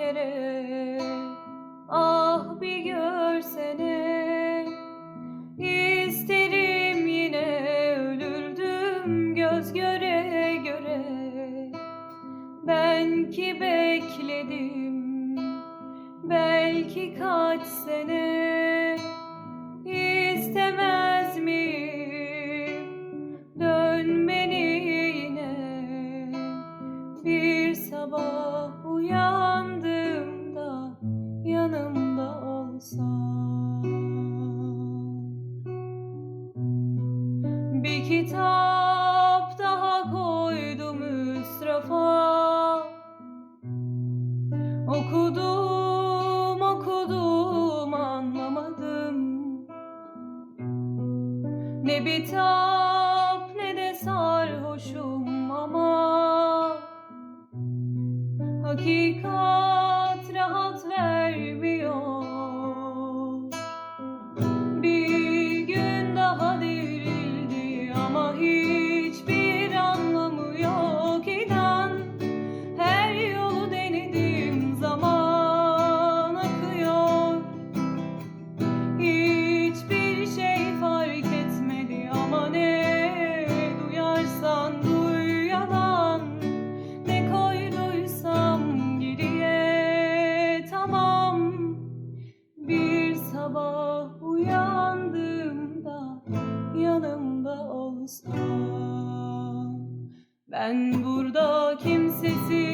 kere. Ah bir görsene. İsterim yine ölürdüm göz göre göre. Ben ki bekledim belki kaç sene kitap daha koydum üstrafa Okudum okudum anlamadım. Ne bitap ne de sarhoşum ama. Hakikat Ben burada kimsesiz